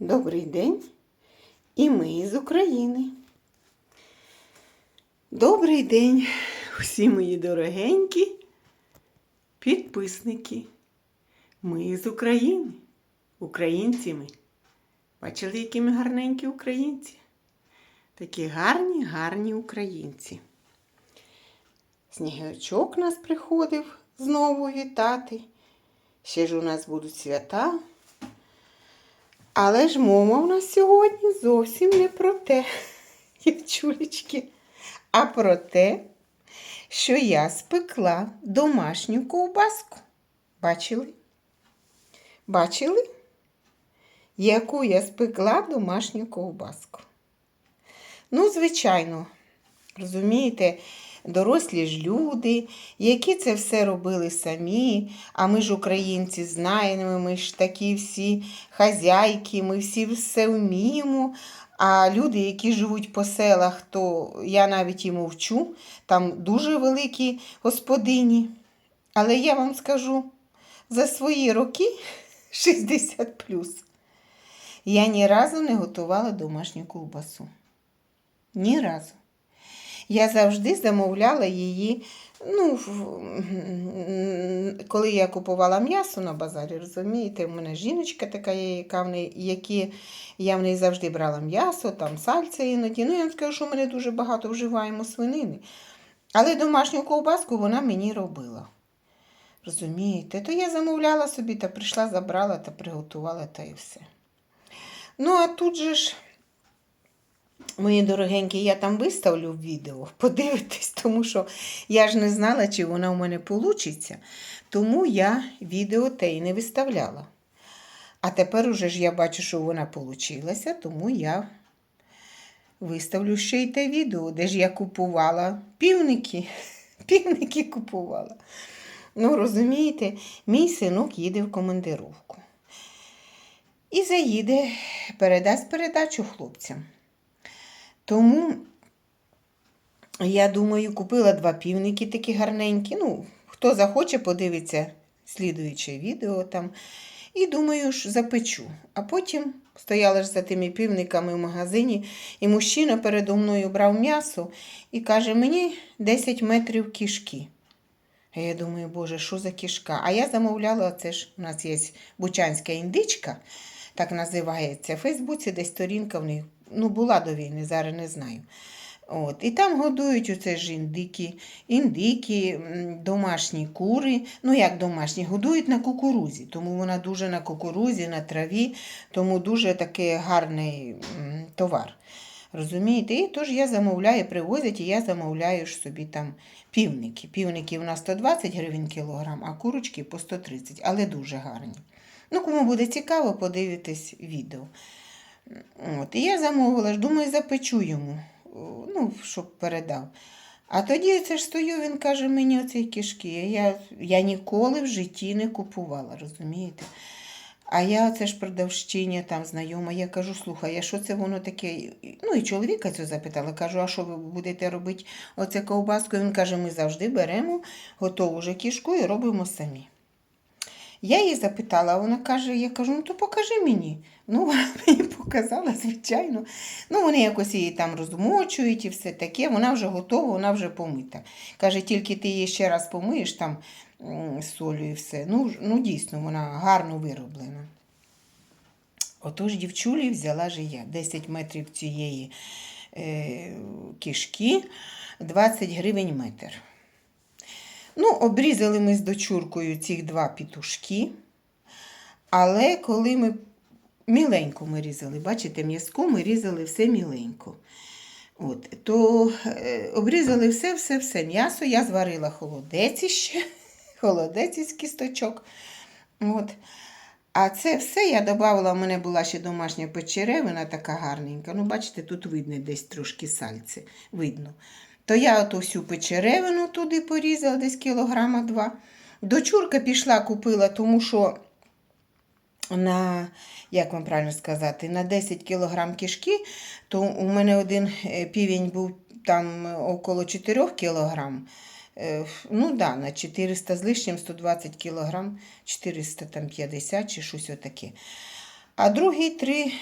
Добрий день. І ми з України. Добрий день, всі мої дорогенькі підписники. Ми з України. Українці ми. Бачили, які ми гарненькі українці? Такі гарні, гарні українці. Снігачок нас приходив знову вітати. Ще ж у нас будуть свята. Але ж мова в нас сьогодні зовсім не про те, дівчулечки, а про те, що я спекла домашню ковбаску. Бачили? Бачили? Яку я спекла домашню ковбаску? Ну, звичайно, розумієте, дорослі ж люди, які це все робили самі, а ми ж українці знаємо, ми ж такі всі хазяйки, ми всі все вміємо. А люди, які живуть по селах, то я навіть і мовчу, там дуже великі господині. Але я вам скажу, за свої роки 60 я ні разу не готувала домашню ковбасу. Ні разу. Я завжди замовляла її. Ну, коли я купувала м'ясо на базарі, розумієте, у мене жіночка така є, яка в неї, які я в неї завжди брала м'ясо, там сальце іноді. Ну, я вам скажу, що ми не дуже багато вживаємо свинини. Але домашню ковбаску вона мені робила. Розумієте? То я замовляла собі та прийшла, забрала та приготувала та і все. Ну, а тут же ж. Мої дорогенькі, я там виставлю відео, подивитесь, тому що я ж не знала, чи вона у мене вийде. Тому я відео те й не виставляла. А тепер уже ж я бачу, що вона вийшла, тому я виставлю ще й те відео, де ж я купувала півники. Півники купувала. Ну, розумієте, мій синок їде в командировку. І заїде, передасть передачу хлопцям. Тому, я думаю, купила два півники такі гарненькі. Ну, хто захоче, подивиться слідуюче відео там. І думаю, ж запечу. А потім стояла ж за тими півниками в магазині, і мужчина передо мною брав м'ясо і каже, мені 10 метрів кішки. А я думаю, боже, що за кішка? А я замовляла, це ж у нас є бучанська індичка, так називається. В Фейсбуці десь сторінка в них ну, була до війни, зараз не знаю. От. І там годують оце ж індики, індики, домашні кури. Ну, як домашні, годують на кукурузі, тому вона дуже на кукурузі, на траві, тому дуже такий гарний товар. Розумієте? І тож я замовляю, привозять, і я замовляю ж собі там півники. Півники у нас 120 гривень кілограм, а курочки по 130, але дуже гарні. Ну, кому буде цікаво, подивитись відео. От, і я замовила думаю, запечу йому, ну, щоб передав. А тоді це ж стою, він каже мені оці кишки. Я, я ніколи в житті не купувала, розумієте? А я це ж продавщиня там знайома. Я кажу, слухай, а що це воно таке? Ну і чоловіка це запитала. Кажу, а що ви будете робити оце ковбаску? Він каже, ми завжди беремо готову вже кішку і робимо самі. Я її запитала, вона каже, я кажу, ну то покажи мені. Ну, вона мені показала, звичайно. Ну, вони якось її там розмочують і все таке. Вона вже готова, вона вже помита. Каже, тільки ти її ще раз помиєш там з і все. Ну, ну дійсно, вона гарно вироблена. Отож, дівчулі взяла же я 10 метрів цієї е, кишки, 20 гривень метр. Ну, обрізали ми з дочуркою ці два пітушки. Але коли ми міленько ми різали, бачите, м'язку ми різали все міленько. От, то е, обрізали все, все, все. М'ясо я зварила холодець іще, холодець із кісточок. От. А це все я додавала, у мене була ще домашня печеревина така гарненька. Ну, бачите, тут видно десь трошки сальце. Видно. То я оту всю печеревину туди порізала, десь кілограма два. Дочурка пішла, купила, тому що на, як вам правильно сказати, на 10 кілограм кишки, то у мене один е, півень був там около 4 кілограм. Е, Ну да, на 400 з лишнім 120 кілограм, 450 чи щось отаке. а другий три,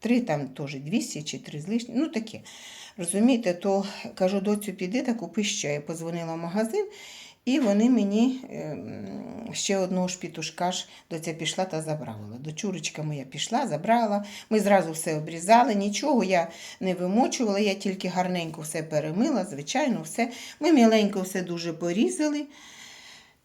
три там теж 200 чи три з лишнім, ну таке. Розумієте, то кажу, доцю, піди та купи ще. Я позвонила в магазин, і вони мені ем, ще одного шпітушка ж доця пішла та забрала. Дочурочка моя пішла, забрала. Ми зразу все обрізали, нічого я не вимочувала, я тільки гарненько все перемила, звичайно, все. Ми міленько все дуже порізали.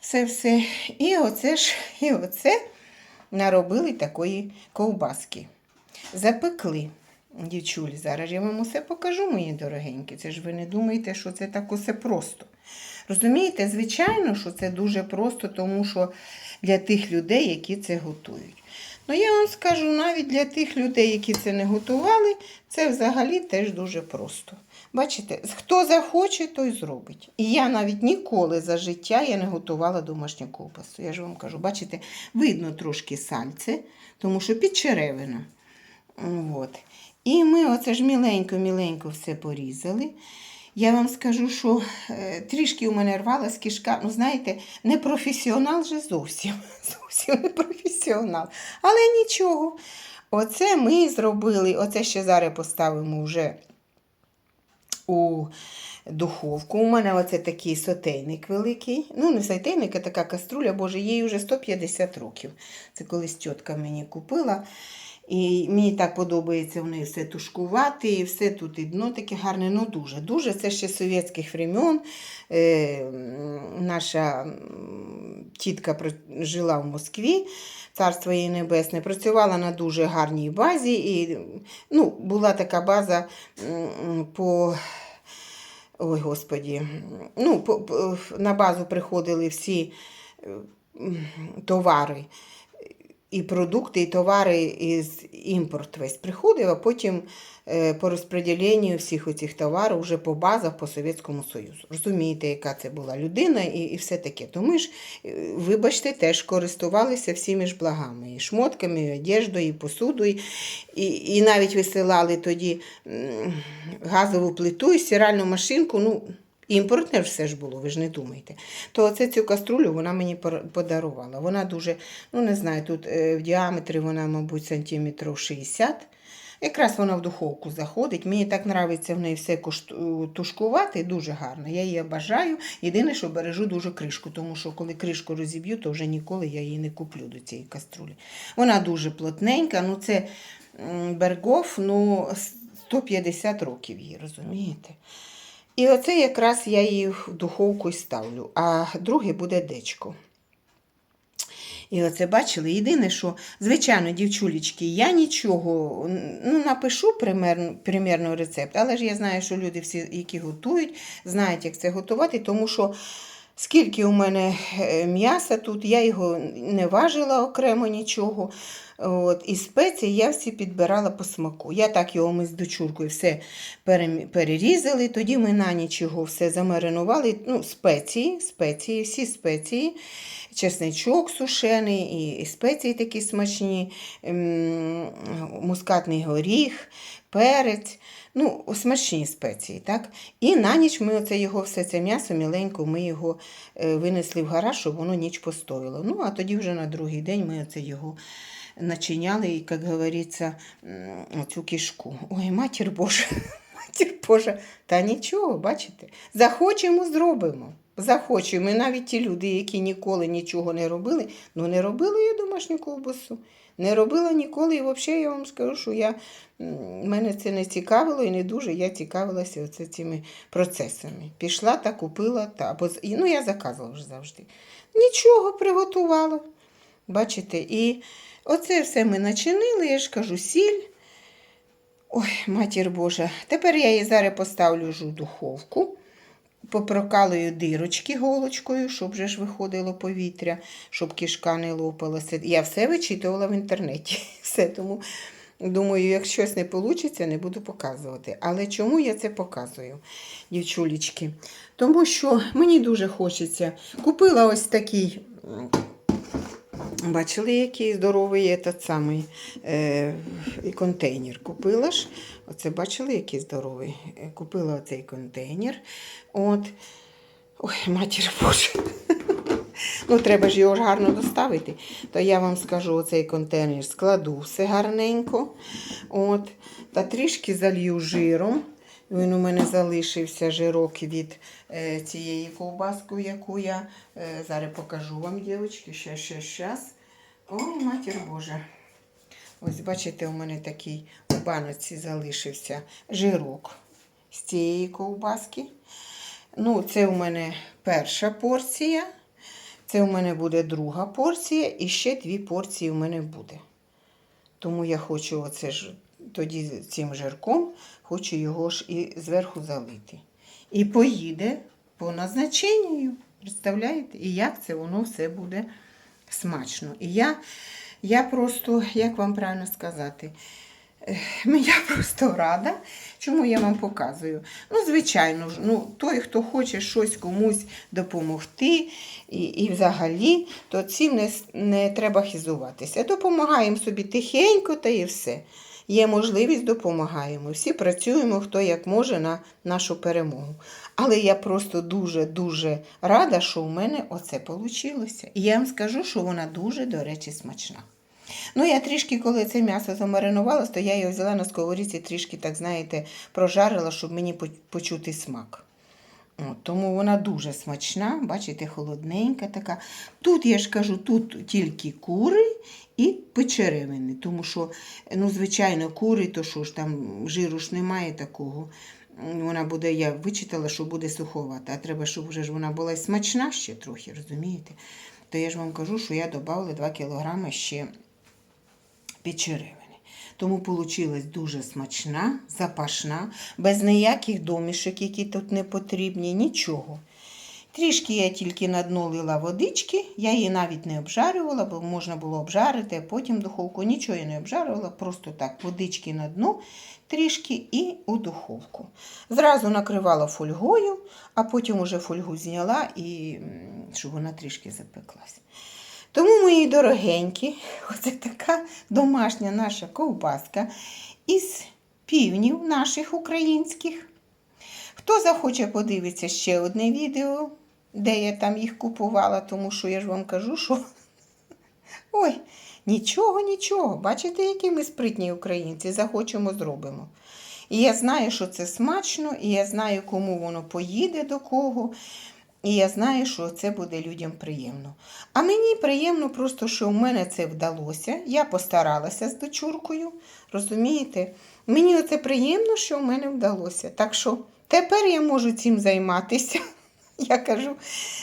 Все-все. І оце ж, і оце наробили такої ковбаски. Запекли. Дівчулі, зараз я вам усе покажу, мої дорогенькі. Це ж ви не думаєте, що це так усе просто. Розумієте, звичайно, що це дуже просто, тому що для тих людей, які це готують. Ну, я вам скажу, навіть для тих людей, які це не готували, це взагалі теж дуже просто. Бачите, хто захоче, той зробить. І я навіть ніколи за життя я не готувала домашню ковбасу. Я ж вам кажу, бачите, видно трошки сальце, тому що підчеревина. От. І ми оце ж міленько-міленько все порізали. Я вам скажу, що е, трішки у мене рвалась кишка. Ну, знаєте, не професіонал же зовсім. Зовсім не професіонал. Але нічого. Оце ми зробили. Оце ще зараз поставимо вже у духовку. У мене оце такий сотейник великий. Ну, не сотейник, а така каструля, боже, їй вже 150 років. Це колись тітка мені купила. І мені так подобається в неї все тушкувати, і все тут і дно таке гарне, ну дуже. Дуже. Це ще з совєтських времен. Е, наша тітка жила в Москві, царство її небесне, працювала на дуже гарній базі. І, ну, була така база по. Ой, Господі, ну, по, по, на базу приходили всі товари і продукти, і товари із імпорт весь приходив, а потім е, по розподіленню всіх оцих товарів вже по базах по Совєтському Союзу. Розумієте, яка це була людина і, і все таке. То ми ж, е, вибачте, теж користувалися всіми ж благами, і шмотками, і одеждою, і посудою, і, і навіть висилали тоді газову плиту і стиральну машинку. ну, Імпортне все ж було, ви ж не думайте. То оце цю каструлю вона мені подарувала. Вона дуже, ну не знаю, тут е, в діаметрі вона, мабуть, сантиметрів 60. Якраз вона в духовку заходить. Мені так подобається в неї все тушкувати, дуже гарно. Я її бажаю. Єдине, що бережу дуже кришку, тому що коли кришку розіб'ю, то вже ніколи я її не куплю до цієї каструлі. Вона дуже плотненька, ну це м, Бергоф, ну 150 років її, розумієте? І оце якраз я її в духовку й ставлю, а другий буде дечко. І оце бачили. Єдине, що, звичайно, дівчулечки, я нічого ну, напишу примерно, примерно рецепт, але ж я знаю, що люди всі, які готують, знають, як це готувати, тому що скільки у мене е, м'яса тут, я його не важила окремо нічого. От, і спеції я всі підбирала по смаку. Я так його ми з дочуркою все перерізали, тоді ми на ніч його все замаринували. Ну, спеції, спеції, всі спеції, чесничок сушений, і, спеції такі смачні, ем, мускатний горіх, перець. Ну, смачні спеції, так? І на ніч ми оце його все це м'ясо міленько, ми його е, винесли в гараж, щоб воно ніч постояло. Ну, а тоді вже на другий день ми оце його начиняли, і, як говориться, м, оцю кишку. Ой, матір Божа, матір Божа. Та нічого, бачите, захочемо, зробимо. Захочемо. І навіть ті люди, які ніколи нічого не робили, ну не робили я домашню ковбасу. Не робила ніколи. І взагалі я вам скажу, що я, мене це не цікавило і не дуже я цікавилася оце цими процесами. Пішла та купила, та, або, ну я заказувала вже завжди. Нічого приготувала. Бачите, і оце все ми начинили, я ж кажу, сіль. Ой, матір Божа. Тепер я її зараз поставлю у духовку, попрокалую дирочки голочкою, щоб вже ж виходило повітря, щоб кишка не лопалася. Я все вичитувала в інтернеті. Все, тому думаю, як щось не вийде, не буду показувати. Але чому я це показую, дівчулечки? Тому що мені дуже хочеться. Купила ось такий. Бачили, який здоровий є той самий е, контейнер. Купила ж. Оце бачили, який здоровий. Е, Купила оцей контейнер. От. Ой, матір Боже. Ну, треба ж його ж гарно доставити. То я вам скажу, оцей контейнер складу все гарненько. От. Та трішки залью жиром. Він у мене залишився жирок від е, цієї ковбаски, яку я е, зараз покажу вам, дівчатки. Щас, щас, щас. Ой, матір Божа. Ось бачите, у мене такий у баночці залишився жирок з цієї ковбаски. Ну, це у мене перша порція. Це у мене буде друга порція, і ще дві порції у мене буде. Тому я хочу оце ж тоді цим жирком, хочу його ж і зверху залити. І поїде по назначенню. Представляєте? І як це воно все буде смачно. І я, я просто, як вам правильно сказати, я просто рада, чому я вам показую. Ну, звичайно, ну, той, хто хоче щось комусь допомогти, і, і взагалі, то цим не, не треба хизуватися. Допомагаємо собі тихенько та і все. Є можливість, допомагаємо. Всі працюємо, хто як може на нашу перемогу. Але я просто дуже-дуже рада, що у мене оце вийшло. І я вам скажу, що вона дуже, до речі, смачна. Ну, я трішки, коли це м'ясо замаринувалось, то я його взяла на сковорідці, трішки, так знаєте, прожарила, щоб мені почути смак. От, тому вона дуже смачна, бачите, холодненька така. Тут, я ж кажу, тут тільки кури і печеревини, тому що, ну, звичайно, кури, то що ж там жиру ж немає такого. Вона буде, я вичитала, що буде суховата, а треба, щоб вже ж вона була смачна ще трохи, розумієте? То я ж вам кажу, що я додала 2 кг ще печеревини. Тому вийшла дуже смачна, запашна, без ніяких домішок, які тут не потрібні, нічого. Трішки я тільки на дно лила водички, я її навіть не обжарювала, бо можна було обжарити, а потім духовку нічого я не обжарювала, просто так, водички на дно, трішки і у духовку. Зразу накривала фольгою, а потім уже фольгу зняла, і, щоб вона трішки запеклась. Тому, мої дорогенькі, оце така домашня наша ковбаска із півнів наших українських. Хто захоче подивитися ще одне відео, де я там їх купувала, тому що я ж вам кажу, що ой, нічого, нічого. Бачите, які ми спритні українці, захочемо, зробимо. І я знаю, що це смачно, і я знаю, кому воно поїде до кого. І я знаю, що це буде людям приємно. А мені приємно просто, що в мене це вдалося. Я постаралася з дочуркою. Розумієте? Мені оце приємно, що в мене вдалося. Так що тепер я можу цим займатися. Я кажу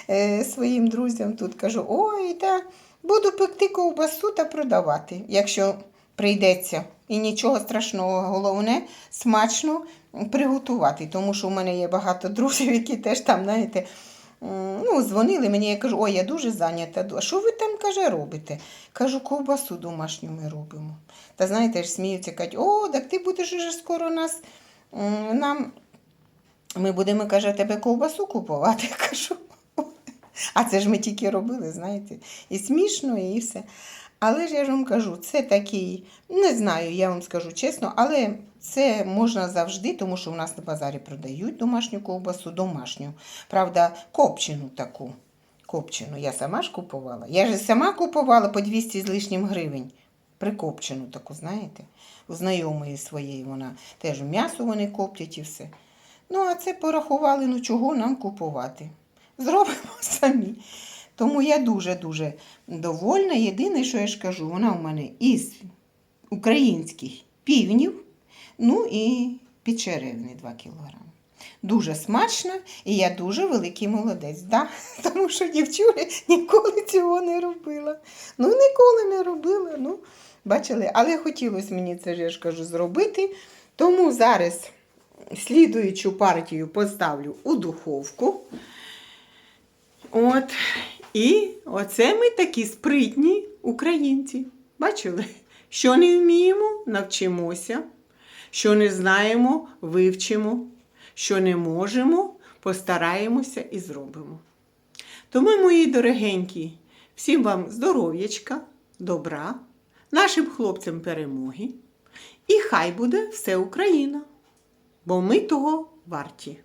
е, своїм друзям тут кажу: ой, та буду пекти ковбасу та продавати, якщо прийдеться. І нічого страшного, головне смачно приготувати. Тому що в мене є багато друзів, які теж там, знаєте, ну, дзвонили мені, я кажу, ой, я дуже зайнята. А що ви там каже, робите? Кажу, ковбасу домашню ми робимо. Та знаєте, ж сміються, кажуть, о, так ти будеш уже скоро нас нам. Ми будемо, каже, тебе ковбасу купувати. Кажу. А це ж ми тільки робили, знаєте, і смішно, і все. Але ж я ж вам кажу, це такий, не знаю, я вам скажу чесно, але це можна завжди, тому що в нас на базарі продають домашню ковбасу, домашню. Правда, копчену таку. Копчену. Я сама ж купувала. Я ж сама купувала по 200 з лишнім гривень. Прикопчену таку, знаєте, у знайомої своєї вона теж м'ясо вони коптять і все. Ну, а це порахували, ну чого нам купувати. Зробимо самі. Тому я дуже-дуже довольна. Єдине, що я ж кажу, вона у мене із українських півнів, ну і печеревни 2 кілограми. Дуже смачна і я дуже великий молодець, да? тому що дівчуля ніколи цього не робила. Ну, ніколи не робила. Ну, бачили, але хотілося мені це ж я ж кажу зробити. Тому зараз слідуючу партію поставлю у духовку. От. І оце ми такі спритні українці. Бачили? Що не вміємо, навчимося. Що не знаємо, вивчимо. Що не можемо, постараємося і зробимо. Тому, мої дорогенькі, всім вам здоров'ячка, добра, нашим хлопцям перемоги. І хай буде все Україна, бо ми того варті.